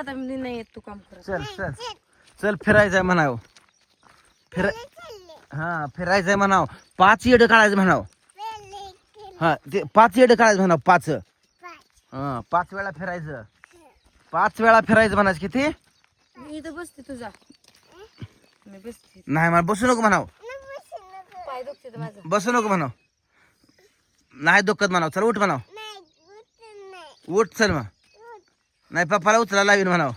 आता मी नाही येत तू काम करत. चल चल. चल फिरायचंय म्हणाव. फिर हा फिरायचंय म्हणाव. पाच येड काढायचं म्हणाव. हा ते पाच येड काढायचं म्हणाव पाच. हा पाच वेळा फिरायचं. पाच वेळा फिरायचं म्हणायचं किती? मी इथं बसते तुझा मी बसते. नाही मला बसू नको म्हणाव. पाय दुखते माझं. बसू नको म्हणाव. नाही दुखत म्हणाव चल उठ म्हणाव. उठ चल मग. नाही पप्पाला उचला लावीन म्हणाव.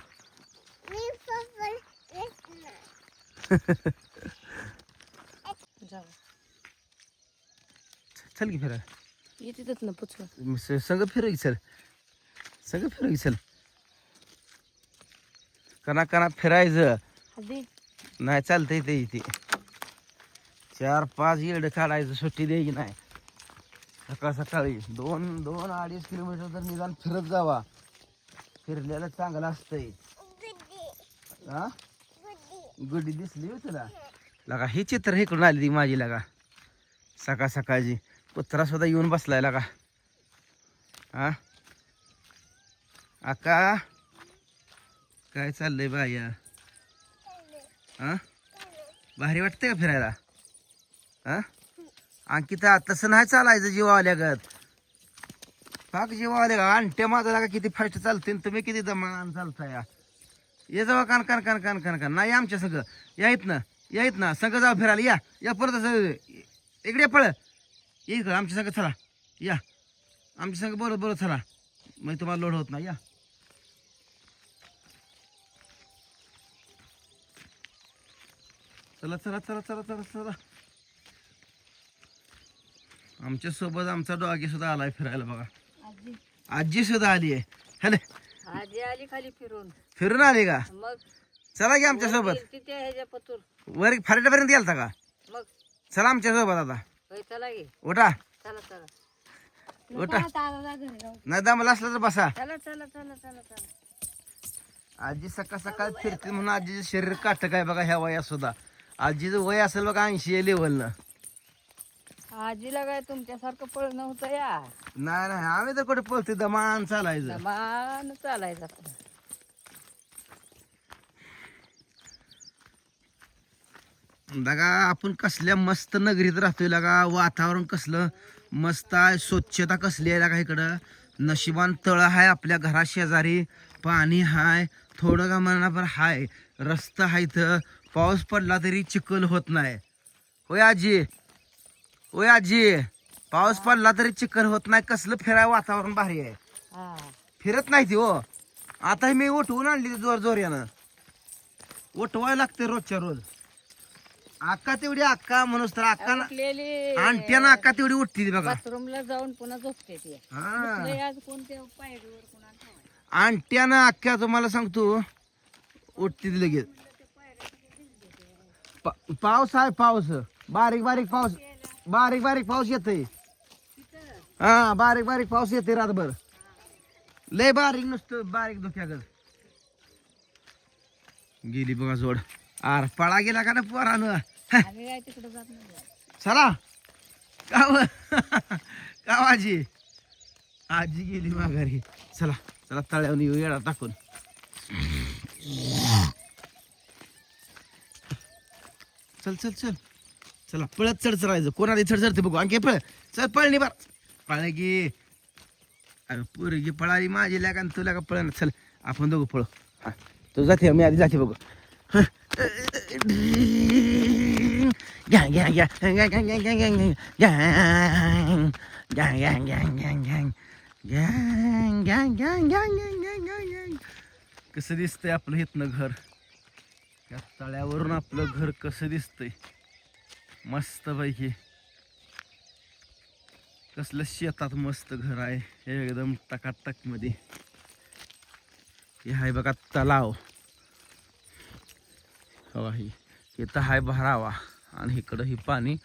चल की फिराय येते ना संग फिरू की चल? संग फिरू की चल? कना कना फिरायचं. नाही चालतंय ते इथे. चार पाच येड काढायचं सुट्टी द्यायची नाही. सकाळ सकाळी दोन दोन अडीच किलोमीटर तर निदान फिरत जावा. फिरलेलं चांगलं असतंय. हा? गुड्डी. दिसली हो तुला? लगा ही चित्र इकडून आली ती माझी लगा. सकाळ सकाळची. कुत्रा सुद्धा येऊन बसलाय लगा. हा? आका काय चाललंय बाया? हा? भारी वाटतंय का फिरायला? हा? अंकिता तसं नाही चालायचं जीवा आल्यागत पाक जीवा आल्या का? आणट्या माझा का? किती फास्ट चालते तुम्ही किती दमान चालताय या. ये जावा कान कान कान कान कान कान. नाही आमच्या सगळं या येत ना या येत ना संग जाऊ फिरायला या. या परत असं इकडे पळ. ये इकडं. आमच्या संग चला. या. आमच्या संग बरोबर बरोबर चला. मग तुम्हाला लोड होत नाही. या. चला चला चला चला चला चला. आमच्यासोबत आमचा डॉगी सुद्धा आलाय फिरायला बघा. आजी सुद्धा आली आहे. हॅलो आजी आली खाली फिरून. फिरून आली का? मग? चला की आमच्यासोबत तिथे ह्याच्या पतूर? वर फारट्यापर्यंत गेलता का? मग? चला आमच्यासोबत आता. होय चला गे उठा. चला चला. उठा. नाही दमला असला तर बसा. चला चला चला चला चला. आजी सकाळ सकाळ फिरते म्हणून आजीचं शरीर काटक आहे बघा ह्या वयात सुद्धा. आजीचं वय असेल बघा ऐंशी लेवलनं आजीला काय तुमच्यासारखं पळ नव्हतं या? नाही नाही आम्ही तर कुठे पळते दमान चालायचं. मान चालायचं. बघा आपण कसल्या मस्त नगरीत राहतोय लगा वातावरण कसलं मस्त आहे स्वच्छता कसली आहे लगा इकडं. नशिबान तळ आहे आपल्या घरा शेजारी पाणी हाय थोडं का मनापर हाय. रस्ता आहे इथं पाऊस पडला तरी चिखल होत नाही. होय आजी? होय आजी. पाऊस पडला तरी चिखल होत नाही. कसलं फिराय वातावरण भारी आहे. हा. फिरत नाही ती हो. आता मी उठवून आणली जोर जोर यानं उठवायला लागते रोजच्या रोज. अक्का तेवढी अक्का म्हणूस तर अक्का आणट्यानं अक्का तेवढी उठती ती बघा. बाथरूमला जाऊन पुन्हा झोपते ती. हा. लय आज कोणत्या पायरीवर कुणा आणट्यानं अक्का तुम्हाला सांगतो उठती ती लगेच. पा- पाऊस आहे पाऊस. बारीक बारीक पाऊस. बारीक बारीक पाऊस येतोय. हा बारीक बारीक पाऊस येते रातभर. लय बारीक नुसतं बारीक धोक्यागत. गेली बघा जोड. आर पळा गेला का ना पोरानं? चला. काव. काव आजी. आजी गेली माघारी. चला चला तळ्यावर येऊ येडा टाकून. चल चल चल. चला पळत चढ चढायचं कोणाला चढ चढते बघू आणखी पळ चल पळली बार पळ की अरे पोरगी पळाली माझी लागा आणि तुला का पळ चल आपण दोघं पळू हा तू जाते मी आधी जाते बघू घ्या घ्या घ्या gang, gang, gang, gang, gang, gang, घ्या gang, gang, gang, gang, gang, gang, gang, gang, gang, gang, gang, gang, gang. कसं दिसतंय आपलं इथनं घर त्या तळ्यावरून आपलं घर कसं दिसतंय मस्तपैकी. कसल्या कसलं शेतात मस्त घर आहे. एकदम टकाटकमध्ये हे आहे बघा तलाव. हवा ही. इथं हाय भरावा आणि इकडं ही पाणी.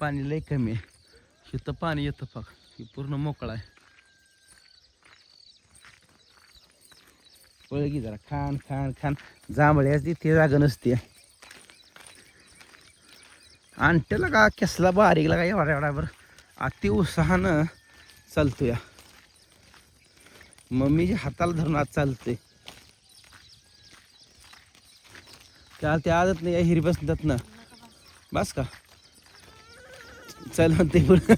पाणी लय कमी आहे. इथं पाणी येतं फक ही पूर्ण मोकळा आहे. पळगी जरा खान खान खान. जांभळ्याच तिथे जागा नसते आणट्याला का कसला बारीकला का एवढा एवढा बरं? अति उत्साहानं चालतो या मम्मीच्या हाताला धरून आज चालते त्याला ते आदत नाही हिरी बसतात ना बस का? चल म्हणते पुढं.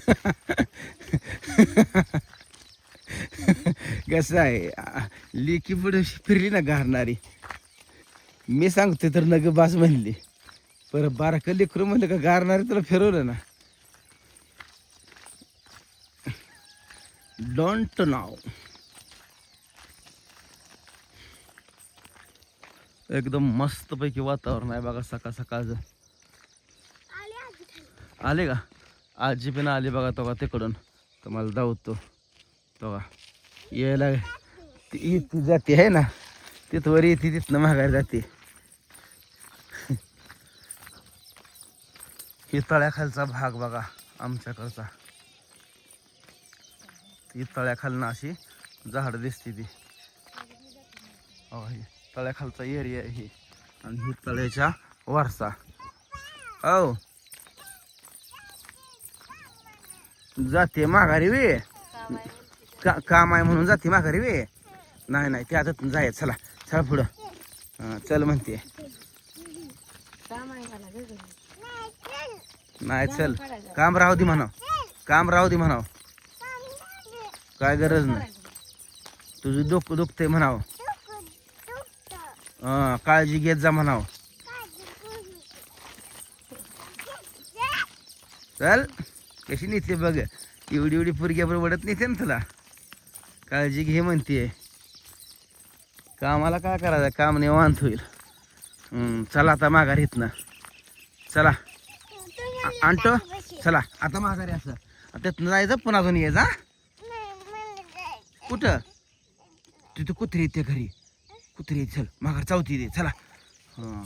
कसं आहे? लेकी पुढे फिरली ना गारणारी मी सांगते तर नग बास म्हणली. पर बारकं लेकरू म्हणलं का गारणारी तुला फिरवलं ना? डोंट नाव एकदम मस्त पैकी वातावरण आहे बघा सकाळ सकाळचं. आले का? आजी पण आली बघा तो का तिकडून. तुम्हाला धावतो तो का? यायला ती ती जाते आहे ना? तिथं वर येते तिथनं माघारी जाते. ही तळ्याखालचा भाग बघा आमच्याकडचा. ती तळ्याखालनं अशी झाड दिसते ती. हो तळ्याखालचा एरिया आहे ही. आणि ही तळ्याच्या वरचा. औ जाते माघारी वे. का काम आहे म्हणून जाते माघारी वे. नाही नाही ते आता जायचं चला चला पुढं. चल म्हणते. काम आहे नाही चल. काम राहू दे म्हणाव. काम राहू दे म्हणाव. काय गरज नाही. तुझं डोकं दुखतंय म्हणाव. हा, काळजी घेत जा म्हणाव. चल कशी नेते बघ. एवढी एवढी पुरग्यावर वडत नेते ना तुला. काळजी घे म्हणते कामाला काय करायचं? काम निवांत होईल. हम्म, चला आता माघार ना. चला. आणतो. चला आता माघारी असं. त्यातनं जायचं पुन्हा अजून ये जा कुठं? तिथं कुत्री येते घरी. कुत्री येते चल माघार चावती दे चला. हा.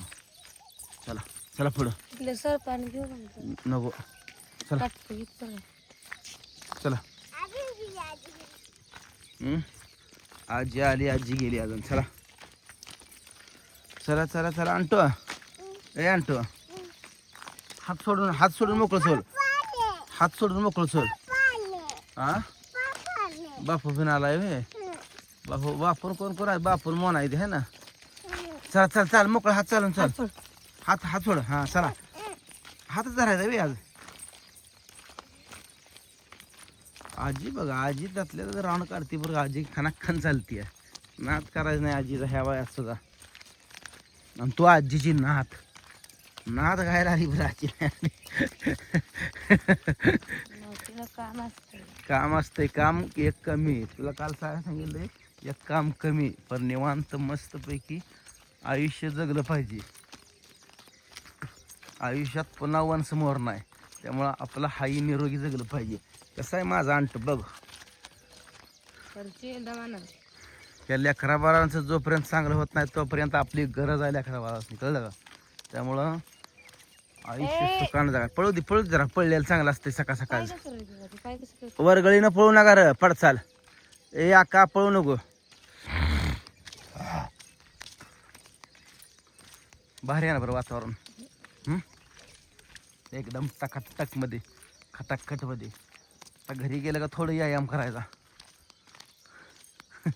चला चला पुढं. इथलं सर पाणी घेऊ का म्हणतो? नको. चला. इथं. चला. हम्म? आजी आली आजी गेली अजून. चला. चला चला चला आणतो. ए आणतो. हात सोडून हात सोडून मोकळं सोड हात सोडून मोकळं सोड हा बापू पण आलाय वे बापू बापून कोण कोण आहे बापून मोन आहे है ना चला चल चल मोकळं हात चालून चल हात सोड. हात हात सोड हा चला हातच धरायचा वे आज आजी बघा आजी त्यातल्या त्यात राऊंड काढते बरं आजी खनाखन चालतीये नात करायचं नाही आजीचा ह्या वयात सुद्धा आणि तू आजीची नात नात घायला आली तिला काम असतं काम असतंय काम एक कमी तुला काल काय सांगितलंय एक काम कमी पण निवांत मस्तपैकी आयुष्य जगलं पाहिजे. आयुष्यात पुन्हा वन समोर नाही त्यामुळं आपलं हाई निरोगी जगलं पाहिजे. कसं आहे माझा अंट बघ. त्या लेकरा बाळांचं जोपर्यंत चांगलं होत नाही तोपर्यंत आपली गरज आहे लेकरा बाळांनी कळलं का? त्यामुळं आयुष्य जगा पळू दे पळू दे जरा. पळलेलं चांगलं असते सकाळ सकाळ? वरगळीनं पळू नका र पडचाल ए आका पळू नको. भारी आहे ना बरं वातावरण? एकदम टकाटकमध्ये खटाखटमध्ये. आता घरी गेलं का थोडं व्यायाम करायचा.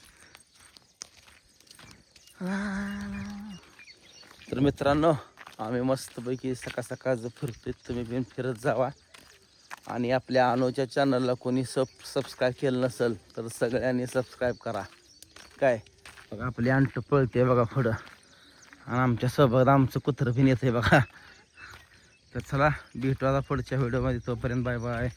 तर मित्रांनो आम्ही मस्तपैकी सकाळ सकाळचं फिरतोय तुम्ही पण फिरत जावा. आणि आपल्या अनोच्या चॅनलला कोणी सब सबस्क्राईब केलं नसेल तर सगळ्यांनी सबस्क्राईब करा. काय? बघा आपली अंट पळते बघा पुढं. आणि आमच्यासोबत आमचं कुत्रं पण आहे बघा. तर चला भेटू आता पुढच्या व्हिडिओमध्ये तोपर्यंत बाय बाय